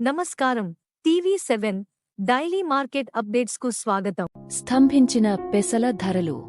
నమస్కారం. TV seven daily market అప్డేట్స్కు స్వాగతం. స్తంభించిన పెసల ధరలు.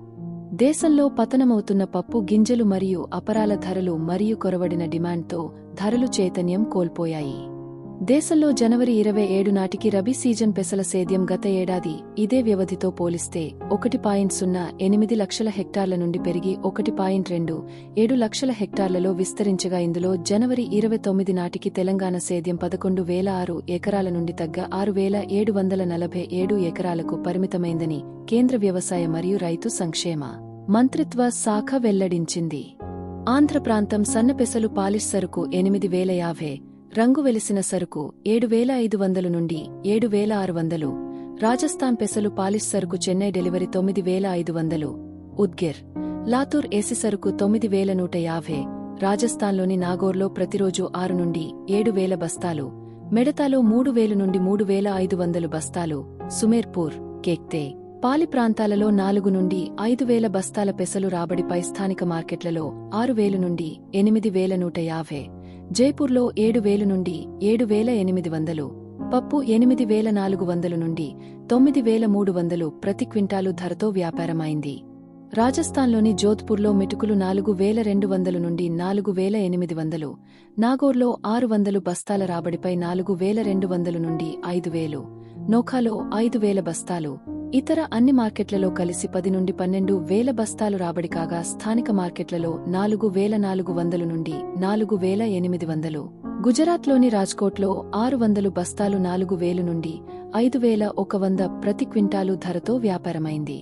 దేశంలో పతనమవుతున్న పప్పు గింజలు మరియు అపరాల ధరలు మరియు కొరవడిన డిమాండ్తో ధరలు చైతన్యం కోల్పోయాయి. దేశంలో జనవరి ఇరవై ఏడు నాటికి రబీ సీజన్ పెసల సేద్యం గత ఏడాది ఇదే వ్యవధితో పోలిస్తే ఒకటి పాయింట్ సున్నా ఎనిమిది లక్షల హెక్టార్ల నుండి పెరిగి ఒకటి పాయింట్ రెండు ఏడు లక్షల హెక్టార్లలో విస్తరించగా ఇందులో జనవరి ఇరవై తొమ్మిది నాటికి తెలంగాణ సేద్యం పదకొండు వేల ఆరు ఎకరాల నుండి తగ్గ ఆరు వేల ఏడు వందల నలభై ఏడు ఎకరాలకు పరిమితమైందని కేంద్ర వ్యవసాయ మరియు రైతు సంక్షేమ మంత్రిత్వ శాఖ వెల్లడించింది. ఆంధ్ర ప్రాంతం సన్న పెసలు పాలిష్ సరుకు ఎనిమిది వేల యాభై రంగు వెలిసిన సరుకు ఏడు వేల ఐదు వందలు నుండి ఏడు వేల ఆరు వందలు రాజస్థాన్ పెసలు పాలిష్ సరుకు చెన్నై డెలివరీ తొమ్మిది వేల ఐదు వందలు ఉద్గిర్. లాతూర్ ఏసి సరుకు తొమ్మిది వేల నూట యాభై రాజస్థాన్లోని నాగోర్లో ప్రతిరోజు ఆరు నుండి ఏడు వేల బస్తాలు. మెడతాలో మూడు వేలు నుండి మూడు వేల ఐదు వందలు బస్తాలు. సుమేర్పూర్ కేక్తే. పాలి ప్రాంతాలలో నాలుగు నుండి ఐదు వేల బస్తాల పెసలు రాబడిపై స్థానిక మార్కెట్లలో ఆరు వేలు నుండి ఎనిమిది వేల నూట యాభై జైపూర్లో ఏడు వేలు నుండి ఏడు వేల ఎనిమిది వందలు పప్పు ఎనిమిది వేల నాలుగు వందలు నుండి తొమ్మిది వేల మూడు వందలు ప్రతి క్వింటాలు ధరతో వ్యాపారమైంది. రాజస్థాన్లోని జోధ్పూర్లో మెటుకులు నాలుగు వేల రెండు వందలు నుండి నాలుగు వేల ఎనిమిది వందలు నాగోర్లో ఆరు వందలు బస్తాల రాబడిపై నాలుగు వేల రెండు వందలు నుండి ఐదు వేలు నోఖాలో ఐదు వేల బస్తాలు ఇతర అన్ని మార్కెట్లలో కలిసి పది నుండి పన్నెండు వేల బస్తాలు రాబడి కాగా స్థానిక మార్కెట్లలో నాలుగు వేల నాలుగు వందలు నుండి నాలుగు వేల ఎనిమిది వందలు. గుజరాత్లోని రాజ్కోట్లో ఆరు వందలు బస్తాలు నాలుగు వేలు నుండి ఐదు వేల ఒక వంద ప్రతి క్వింటాలు ధరతో వ్యాపారమైంది.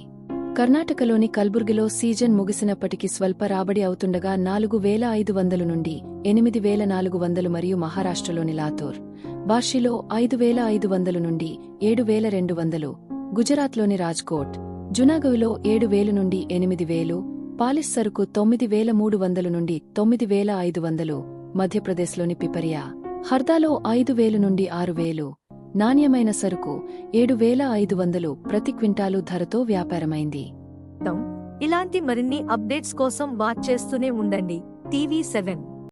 కర్ణాటకలోని కల్బుర్గిలో సీజన్ ముగిసినప్పటికీ స్వల్ప రాబడి అవుతుండగా నాలుగు వేల ఐదు వందలు నుండి ఎనిమిది వేల నాలుగు వందలు మరియు మహారాష్ట్రలోని లాతూర్ బార్షిలో ఐదు వేల ఐదు వందలు నుండి ఏడు వేల రెండు వందలు గుజరాత్లోని రాజ్కోట్ జునాగవ్లో ఏడు వేలు నుండి ఎనిమిది వేలు పాలిస్ సరుకు తొమ్మిది వేల మూడు వందలు నుండి తొమ్మిది వేల ఐదు వందలు మధ్యప్రదేశ్లోని పిపరియా హర్దాలో ఐదు వేలు నుండి ఆరు వేలు నాణ్యమైన సరుకు ఏడు వేల ఐదు వందలు ప్రతి క్వింటాలు ధరతో వ్యాపారమైంది. ఇలాంటి మరిన్ని అప్డేట్స్ కోసం వాచ్ చేస్తూనే ఉండండి. TV seven.